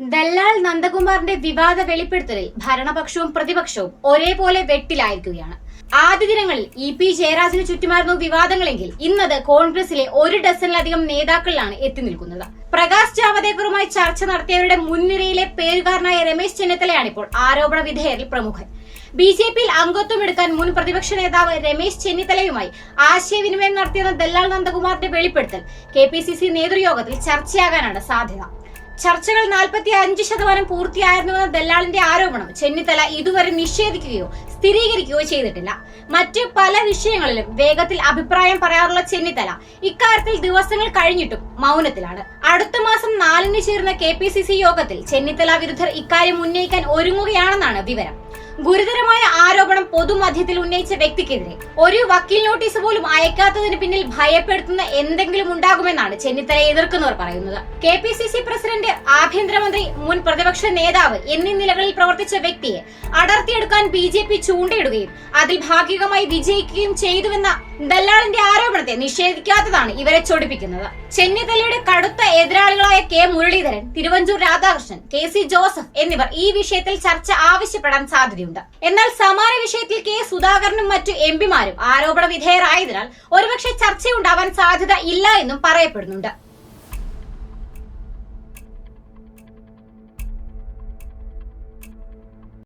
ദല്ലാൽ നന്ദകുമാറിന്റെ വിവാദ വെളിപ്പെടുത്തലിൽ ഭരണപക്ഷവും പ്രതിപക്ഷവും ഒരേപോലെ വെട്ടിലായിരിക്കുകയാണ്. ആദ്യ ദിനങ്ങളിൽ ഇ പി ജയരാജന് ചുറ്റുമായിരുന്നു വിവാദങ്ങളെങ്കിൽ ഇന്നത് കോൺഗ്രസിലെ ഒരു ഡസനിലധികം നേതാക്കളിലാണ് എത്തി നിൽക്കുന്നത്. പ്രകാശ് ജാവദേക്കറുമായി ചർച്ച നടത്തിയവരുടെ മുൻനിരയിലെ പേരുകാരനായ രമേശ് ചെന്നിത്തലയാണ് ഇപ്പോൾ ആരോപണ വിധേയരിൽ പ്രമുഖൻ. ബി ജെ പിയിൽ അംഗത്വം എടുക്കാൻ മുൻ പ്രതിപക്ഷ നേതാവ് രമേശ് ചെന്നിത്തലയുമായി ആശയവിനിമയം നടത്തിയെന്ന ദല്ലാൽ നന്ദകുമാറിന്റെ വെളിപ്പെടുത്തൽ കെ പി സി സി നേതൃയോഗത്തിൽ ചർച്ചയാകാനാണ് സാധ്യത. ചർച്ചകൾ നാൽപ്പത്തി അഞ്ച് ശതമാനം പൂർത്തിയായിരുന്നുവെന്ന ദല്ലാളിന്റെ ആരോപണം ചെന്നിത്തല ഇതുവരെ നിഷേധിക്കുകയോ സ്ഥിരീകരിക്കുകയോ ചെയ്തിട്ടില്ല. മറ്റ് പല വിഷയങ്ങളിലും വേഗത്തിൽ അഭിപ്രായം പറയാറുള്ള ചെന്നിത്തല ഇക്കാര്യത്തിൽ ദിവസങ്ങൾ കഴിഞ്ഞിട്ടും മൗനത്തിലാണ്. അടുത്ത മാസം നാലിന് ചേർന്ന കെ യോഗത്തിൽ ചെന്നിത്തല വിരുദ്ധർ ഇക്കാര്യം ഉന്നയിക്കാൻ ഒരുങ്ങുകയാണെന്നാണ് വിവരം. ഗുരുതരമായ ആരോപണം പൊതുമധ്യത്തിൽ ഉന്നയിച്ച വ്യക്തിക്കെതിരെ ഒരു വക്കീൽ നോട്ടീസ് പോലും അയക്കാത്തതിന് പിന്നിൽ ഭയപ്പെടുത്തുന്ന എന്തെങ്കിലും ഉണ്ടാകുമെന്നാണ് ചെന്നിത്തല എതിർക്കുന്നവർ പറയുന്നത്. K P C C president ആഭ്യന്തരമന്ത്രി മുൻ പ്രതിപക്ഷ നേതാവ് എന്നീ നിലകളിൽ പ്രവർത്തിച്ച വ്യക്തിയെ അടർത്തിയെടുക്കാൻ ബി ജെ പി ചൂണ്ടയിടുകയും അതിൽ ഭാഗികമായി വിജയിക്കുകയും ചെയ്തുവെന്ന ദല്ലാളിന്റെ ആരോപണത്തെ നിഷേധിക്കാത്തതാണ് ഇവരെ ചൊടിപ്പിക്കുന്നത്. ചെന്നിത്തലയുടെ കടുത്ത എതിരാളികളായ K Muraleedharan Thiruvanchoor Radhakrishnan K C Joseph എന്നിവർ ഈ വിഷയത്തിൽ ചർച്ച ആവശ്യപ്പെടാൻ സാധ്യതയുണ്ട്. എന്നാൽ സമാന വിഷയത്തിൽ കെ സുധാകരനും മറ്റു എംപിമാരും ആരോപണ വിധേയരായതിനാൽ ഒരുപക്ഷെ ചർച്ചയുണ്ടാവാൻ സാധ്യത ഇല്ല എന്നും പറയപ്പെടുന്നുണ്ട്.